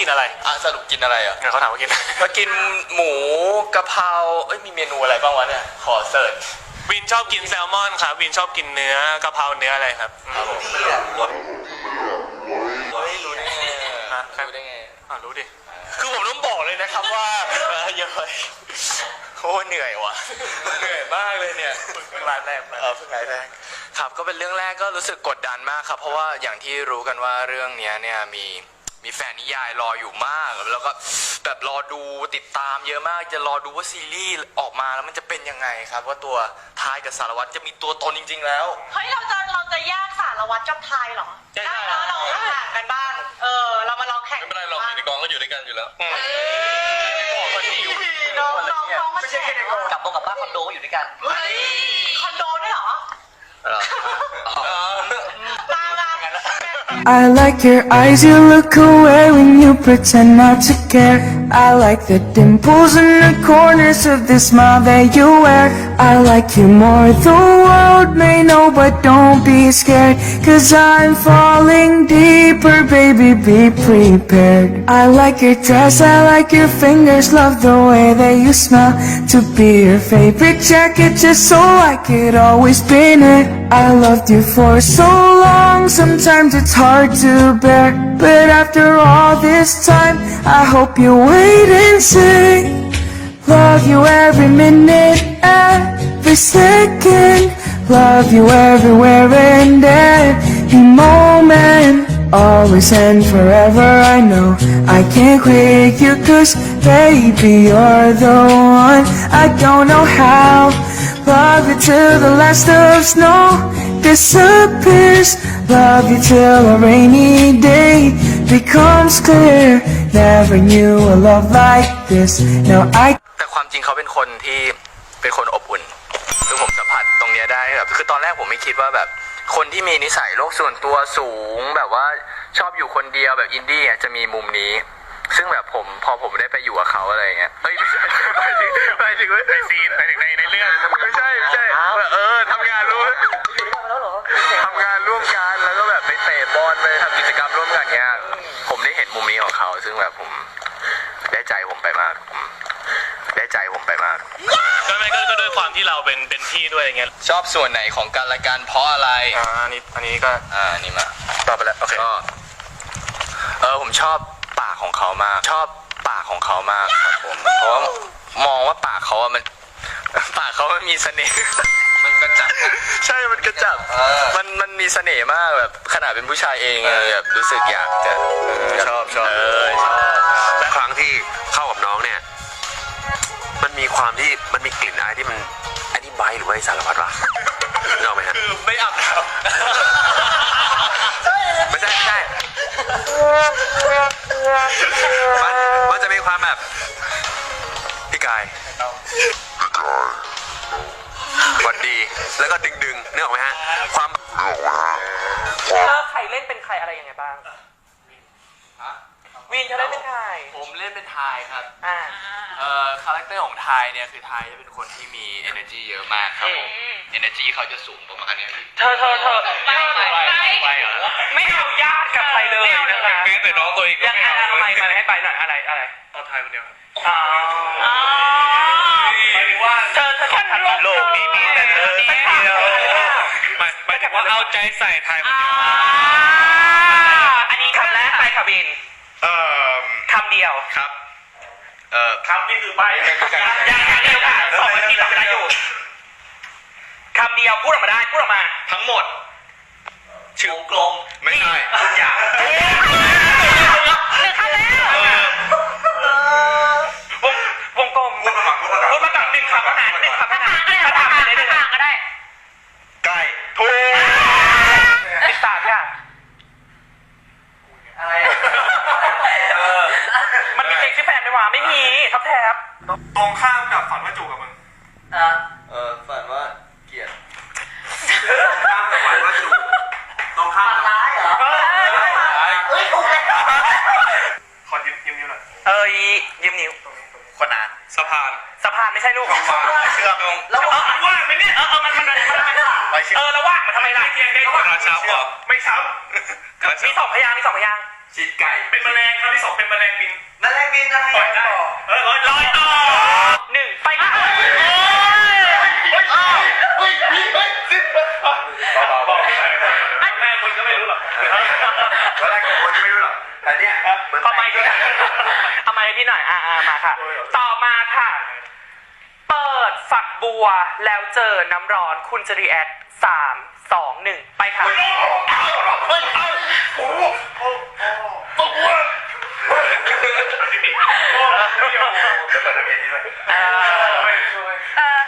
กินอะไรอะสรุปกินอะไรอะเนี่ยเขาถามว่ากินอะไรมากินหมูกะเพราเอ้ยมีเมนูอะไรบ้างวะเนี่ยขอเสิร์ชวินชอบกินแซลมอนครับวินชอบกินเนื้อกะเพราเนื้ออะไรครับอืมที่อะรถเฮ้ยรู้ได้ไงฮะรู้ได้ไงอ่ารู้ดิคือผมต้องบอกเลยนะครับว่าเออเยอะโอ้เหนื่อยว่ะเหนื่อยมากเลยเนี่ยเพิ่งรายแรกมาเออเพิ่งไงแรกครับก็เป็นเรื่องแรกก็รู้สึกกดดันมากครับ เพราะว่าอย่างที่รู้กันว่าเรื่องเนี้ยเนี่ยมี มีแฟนนิยายรออยู่มาก แล้วก็แบบรอดูติดตามเยอะมาก จะรอดูว่าซีรีส์ออกมาแล้วมันจะเป็นยังไงครับ ว่าตัวทายกับสารวัตรจะมีตัวตนจริง ๆ แล้ว เฮ้ยเราจะเราจะแยกสารวัตรกับไทยเหรอใช่ได้แล้วเราห่างกันบ้าง เออ เรามาลองแข่งไม่เป็นไรเราอยู่ในกองก็อยู่ด้วยกันอยู่แล้วเอ้ยน้องน้องน้องมาแข่งเหรอกลับโรงกับป้าคอนโดก็อยู่ด้วยกันเฮ้ยคอนโดด้วยเหรอมามา I like your eyes, you look away when you pretend not to care. I like the dimples in the corners of the smile that you wear. I like you more, the world may know, but don't be scared. Cause I'm falling deeper, baby, be prepared. I like your dress, I like your fingers, love the way that you smell. To be your favorite jacket, just so I could always pin it. I loved you for so long, sometimes it's hard to bear. But after all this time, I hope you wait and see. Love you every minute, every second. Love you everywhere and every moment. Always and forever, I know I can't quit you, cause baby, you're the one. I don't know how. Love you till the last of snow disappears. Love you till a rainy day becomes clear. Never knew a love like this. Now I แต่ความจริงเขาเป็นคนที่เป็นคนอบอุ่นคือผมสัมผัสตรงเนี้ยได้แบบคือตอนแรกผมไม่คิดว่าแบบ คนที่มีนิสัยโลกส่วนตัวสูง แบบว่าชอบอยู่คนเดียวแบบอินดี้อะจะมีมุมนี้ ซึ่งแบบผมพอผมได้ไปอยู่กับเขาอะไรอย่างเงี้ยเฮ้ยไม่ใช่ไม่ถึงไม่ถึงในซีนไม่ถึงในในเรื่อง ไม่ใช่ไม่ใช่แบบเออทำงานร่วมทำงานร่วมกันแล้วก็แบบไปเตะบอลไปทำกิจกรรมร่วมกันเงี้ย ผมได้เห็นมุมนี้ของเขา ซึ่งแบบผมได้ใจผมไปมากผมได้ใจผมไปมาก ก็ไม่ก็ก็ด้วยความที่เราเป็นเป็นพี่ด้วยอะไรเงี้ยชอบส่วนไหนของการละกันเพราะอะไร อ่าอันนี้อันนี้ก็อ่านี่มา ตอบไปแล้ว โอเค ก็เออผมชอบปาก ของเขามาก ชอบปากของเขามากครับผม เพราะว่ามองว่าปากเขาอะมัน ปากเขามันมีเสน่ห์ มันกระจับ ใช่มันกระจับ เออ มันมันมีเสน่ห์มากแบบขนาดเป็นผู้ชายเองอะแบบรู้สึกอยากจะชอบชอบเออชอบและครั้งที่เข้ากับน้องเนี่ย มันมีความที่มันมีกลิ่นอายที่มันอันนี้ไบร์ทหรือว่าไอ้สารพัดวะนึกออกไหมฮะ คือไม่อาบน้ไม่ใช่ไม่ใช่ มันมันจะมีความแบบ พี่กายหวัดดีแล้วก็ดึงดึงๆนึกออกไหมฮะ ความ ถ้าใครเล่นเป็นใครอะไรยังไงบ้าง วินเธอเล่นเป็นใครำผมเล่นเป็นทายครับ อ่า เอ่อ คาแรคเตอร์ของไทยเนี่ย คือไทยจะเป็นคนที่มี energy เยอะมากครับผม energy เขาจะสูงประมาณเนี้ยพี่ เธอเธอเธอไม่ไปเหรอ ไม่เอาญาติกับใครเลยนะคะแม้แต่น้องตัวเองก็ยังไม่ไงเอาทำไมมันให้ไปหน่อยอะไรอะไรตอนไทยคนเดียวอ๋อหมายถึงว่าเธอเธอแค่โลกโลกนี้มีแต่เธอไม่ใช่เดียวหมายหมายถึงว่าเอาใจใส่ไทยคนเดียวอันนี้คำแรกไปค่ะวินเอ่อคำเดียวครับ เอ่อครับนี่คือใบยังยังเดียวค่ะสองนาทีทำได้อยู่ คำเดียวพูดออกมาได้พูดออกมาทั้งหมด ชื่อกลมไม่ใช่ทุกอย่างหนึ่งคำแล้ว วงวงกลมพูดมาก่อนพูดมาก่อนหนึ่งคำเท่านั้นหนึ่งคำเท่านั้น ก็ได้ ถ้าทำได้เลย ห่างก็ได้ ใกล้ถูก ติดตามค่ะอะไร ครับ ตรงข้ามกับฝันว่าจูบกับมึง อ่า เออฝันว่าเกลียด ข้ามกับฝันว่าจูบตรงข้ามกับ ร้ายเหรอเอ้ยถูกเลย ขอยิ้มยิ้มยิ้มหน่อย เอ้ยยืม นิ้วคนนานสะพานสะพานไม่ใช่ลูกเชื่อมแล้วเออว่างไหมเนี่ยเออเออมันมันมันมันเออแล้วว่างมันทำไมล่ะเพียงได้ว่างช้ำเหรอไม่ช้มีสองพยางค์มีสองพยางค์ฉีดไก่เป็นแมลงคำที่สองเป็นแมลงบินแมลงบินอะไรปล่อยได้เออร้อยร้อยต่อหนึ่งไปค่ะ บอกให้หน่อยแม่คุณก็ไม่รู้หรอก ตอนแรกคนไม่รู้หรอกแต่เนี่ยเหมือน เอาไมค์พี่หน่อยเอาไมค์ พี่หน่อยอ่าอ่ามาค่ะ ต่อมาค่ะ เปิดฝักบัวแล้วเจอน้ำร้อนคุณจะรีแอคสามสองหนึ่งไปค่ะ เอ่อเอ่อ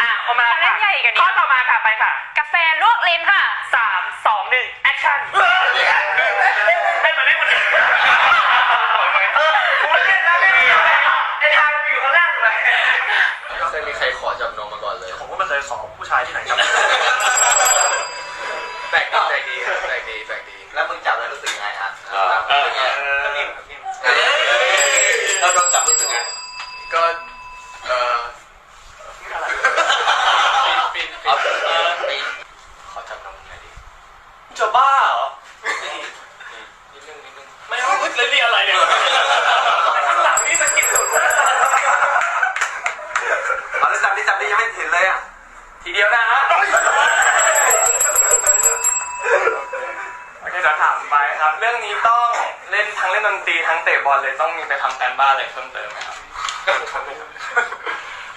อะเอามาอันนั้ค่ะนใหญ่กว่านี้ ข้อต่อมาค่ะไปค่ะกาแฟลวกลิ้นค่ะสามสองหนึ่งแอคชั่นไจะบ้าเหรอ นิดนึงนิดนึงไม่รู้เลยเรียอะไรเนี่ยข้างหลังนี่สะกิดสุดเอาแล้วจับดิจับดิยังไม่เห็นเลยอะทีเดียวนะฮะโอเคเดี๋ยวถามไปครับ เรื่องนี้ต้องเล่นทั้งเล่นดนตรีทั้งเตะบอลเลยต้องมีไปทำการบ้านอะไรเพิ่มเติมไหมครับ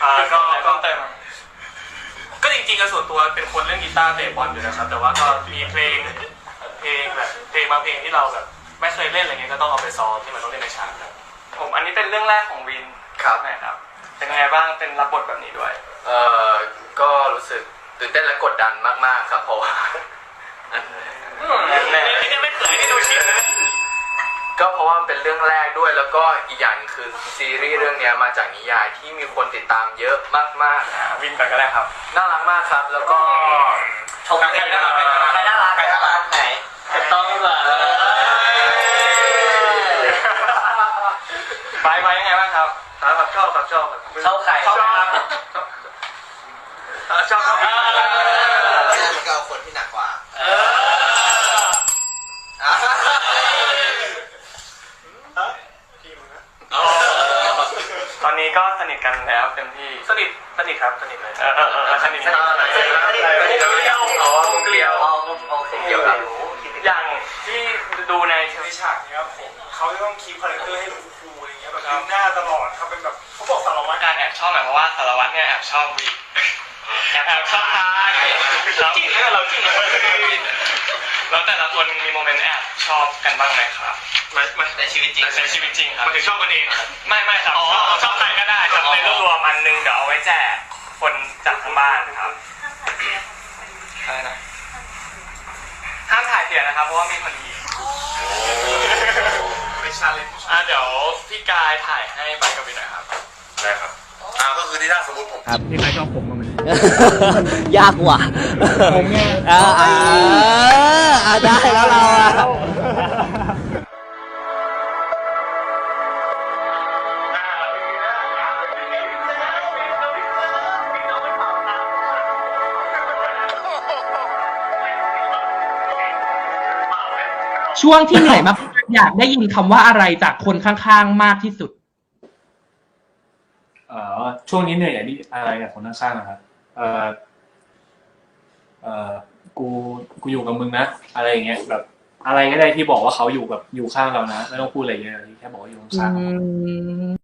อ่าก็เพิ่มเติมก็ จริงๆก็ส่วนตัวเป็นคนเล่นกีตาร์เตะบอลอยู่นะครับ แต่ว่าก็มีเพลงเพลงแบบเพลงบางเพลงที่เราแบบไม่เคยเล่นอะไรเงี้ยก็ต้องเอาไปซ้อมที่มันต้องเล่นในฉากครับผมอันนี้เป็นเรื่องแรกของวินครับนะครับเป็นยังไงบ้างเป็นรับบทแบบนี้ด้วย เอ่อก็รู้สึกตื่นเต้นและกดดันมากๆครับเพราะว่าแน่ๆนี่ไม่เผยที่ดูชินนะ ก็เพราะว่ามันเป็นเรื่องแรกด้วยแล้วก็อีกอย่างหนึ่งคือซีรีส์เรื่องเนี้ยมาจากนิยายที่มีคนติดตามเยอะมากอ่าวินก่อนก็ได้ครับๆน่ารักมากครับแล้วก็ ชมกันน่ารักใครน่ารักใครน่ารักไหนต้องแบบไปไปยังไงบ้างครับครับชอบครับชอบเข้าใครชอบครับชอบครับก็เอาคนที่หนักกว่าตอน นี้ก็สนิทกันแล้วเต็มที่สนิทสนิทครับสนิทเลย เออเออเออสนิทสนิทสนิทสนิทเกลียวอ๋อมุมเกลียวโอเคเกลียวครับอย่างที่ดูในในฉากเนี้ยผมเขาจะต้องคีปคาแรคเตอร์ให้ดูคูลๆอะไรเงี้ยแบบดึงหน้าตลอดเขาเป็นแบบเขาบอกสารวัตรการแอบชอบหมายความว่าสารวัตรเนี่ยแอบชอบวีแอบแอบชอบทายเราจริงเลยเราจริงเลย แล้วแต่ละคนมีโมเมนต์แอบชอบกันบ้างไหมครับมันในชีวิตจริงในชีวิตจริงครับ มันถึงชอบกันเองไม่ไม่ครับชอบชอบใครก็ได้ครับในรวบรวมอันหนึงเดี๋ยวเอาไว้แจกคนจากทางบ้านครับอะไรนะห้ามถ่ายเสียนะครับเพราะว่ามีคนดีไปชาเลนจ์อะเดี๋ยวพี่กายถ่ายให้ไปกับวินหน่อยครับ ได้ครับอ่าก็คือที่ถ้าสมมติผม ยากกว่าผมไงอ่าอ่าอ่าได้แล้วเราอะช่วงที่เหนื่อยมากอยากได้ยินคำว่าอะไรจากคนข้างๆมากที่สุด เอ่อช่วงนี้เหนื่อยอย่างนี้อะไรกับคนข้างๆนะครับ เออเออกูกูอยู่กับมึงนะ อะไรอย่างเงี้ยแบบ อะไรก็ได้ที่บอกว่าเขาอยู่กับอยู่ข้างเรานะ ไม่ต้องพูดอะไรเยอะแค่บอกว่าอยู่ข้างๆ I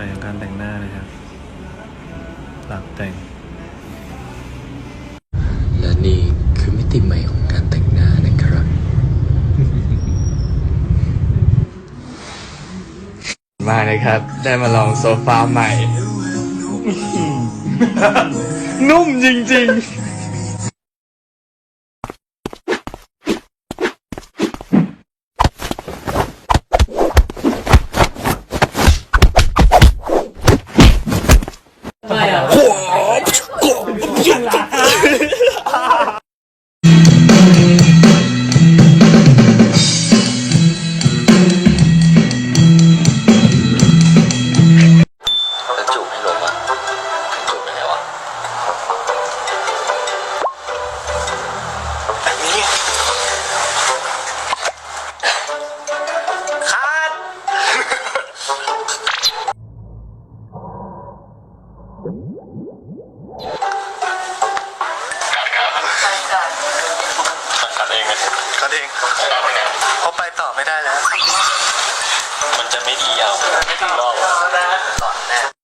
หม่ของการแต่งหน้านะครับหลับแต่ง และนี่คือมิติใหม่ของการแต่งหน้านะครับ มาเลยครับ ได้มาลองโซฟาใหม่ นุ่มจริงๆ ไหมคัดเองเขาไปต่อไม่ได้แล้ว มันจะไม่ดียาวไม่ดีรอบ